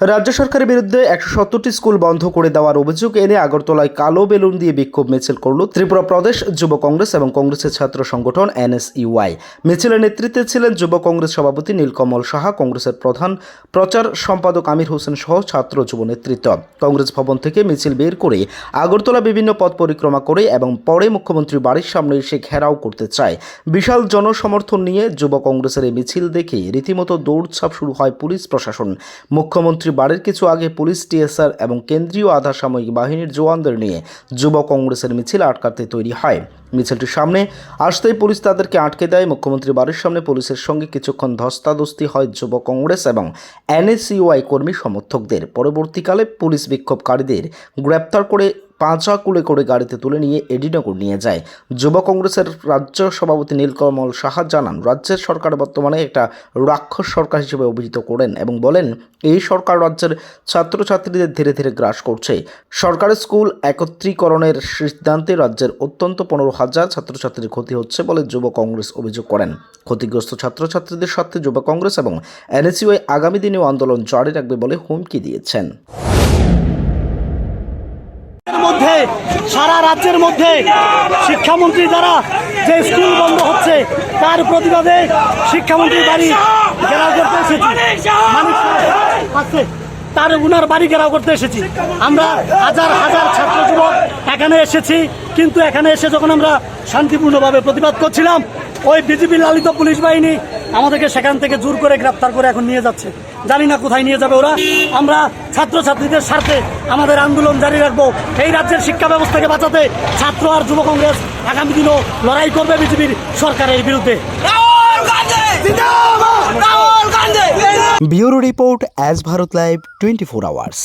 রাজ্য সরকারের বিরুদ্ধে একশো সত্তরটি স্কুল বন্ধ করে দেওয়ার অভিযোগ এনে আগরতলায় কালো বেলুন দিয়ে বিক্ষোভ মিছিল করল ত্রিপুরা প্রদেশ যুব কংগ্রেস এবং কংগ্রেসের ছাত্র সংগঠন এনএসইউআই। মিছিলের নেতৃত্বে ছিলেন যুব কংগ্রেস সভাপতি নীলকমল সাহা, কংগ্রেসের প্রধান প্রচার সম্পাদক আমির হোসেন সহ ছাত্র যুব নেতৃত্ব। কংগ্রেস ভবন থেকে মিছিল বের করে আগরতলা বিভিন্ন পথ পরিক্রমা করে এবং পরে মুখ্যমন্ত্রী বাড়ির সামনে এসে ঘেরাও করতে চায়। বিশাল জনসমর্থন নিয়ে যুব কংগ্রেসের এই মিছিল দেখে রীতিমতো দৌড়ছাপ শুরু হয় পুলিশ প্রশাসন। মুখ্যমন্ত্রী বাড়ির কিছু আগে পুলিশ, টিএসআর এবং কেন্দ্রীয় আধা সাময়িক বাহিনীর জওয়ানদের নিয়ে যুব কংগ্রেসের মিছিল আটকাতে তৈরি হয়। মিছিলটির সামনে আসতেই পুলিশ তাদেরকে আটকে দেয়। মুখ্যমন্ত্রী বাড়ির সামনে পুলিশের সঙ্গে কিছুক্ষণ ধস্তাধস্তি হয় যুব কংগ্রেস এবং এনএসইউআই কর্মী সমর্থকদের। পরবর্তীকালে পুলিশ বিক্ষোভকারীদের গ্রেপ্তার করে পাঁচা কুলে করে গাড়িতে তুলে নিয়ে এডিনগর নিয়ে যায়। যুব কংগ্রেসের রাজ্য সভাপতি নীলকমল সাহা জানান, রাজ্যের সরকার বর্তমানে একটা রাক্ষস সরকার হিসেবে অভিহিত করেন এবং বলেন, এই সরকার রাজ্যের ছাত্রছাত্রীদের ধীরে ধীরে গ্রাস করছে। সরকারি স্কুল একত্রীকরণের সিদ্ধান্তে রাজ্যের অত্যন্ত পনেরো হাজার ছাত্রছাত্রীর ক্ষতি হচ্ছে বলে যুব কংগ্রেস অভিযোগ করেন। ক্ষতিগ্রস্ত ছাত্রছাত্রীদের সাথে যুব কংগ্রেস এবং এনএসইউআই আগামী দিনেও আন্দোলন জারি রাখবে বলে হুমকি দিয়েছেন। সারা রাজ্যের মধ্যে শিক্ষামন্ত্রী দ্বারা যে স্কুল বন্ধ হচ্ছে, তার প্রতিবাদে শিক্ষামন্ত্রীর বাড়ি ঘেরাও করতে এসেছি। মানুষ তার উনার বাড়ি ঘেরাও করতে এসেছি। আমরা হাজার হাজার ছাত্র যুবক এখানে এসেছি, কিন্তু এখানে এসে যখন আমরা শান্তিপূর্ণভাবে প্রতিবাদ করছিলাম, ওই বিজেপি লালিত পুলিশ বাহিনী আমাদেরকে সেখান থেকে জোর করে গ্রেপ্তার করে এখন নিয়ে যাচ্ছে। জানি না কোথায় নিয়ে যাবে ওরা। আমরা ছাত্রছাত্রীদের স্বার্থে আমাদের আন্দোলন জারি রাখব। এই রাজ্যের শিক্ষা ব্যবস্থাকে বাঁচাতে ছাত্র আর যুব কংগ্রেস আগামী দিনও লড়াই করবে বিজেপির সরকারের বিরুদ্ধে। Bureau report as Bharat live twenty four hours.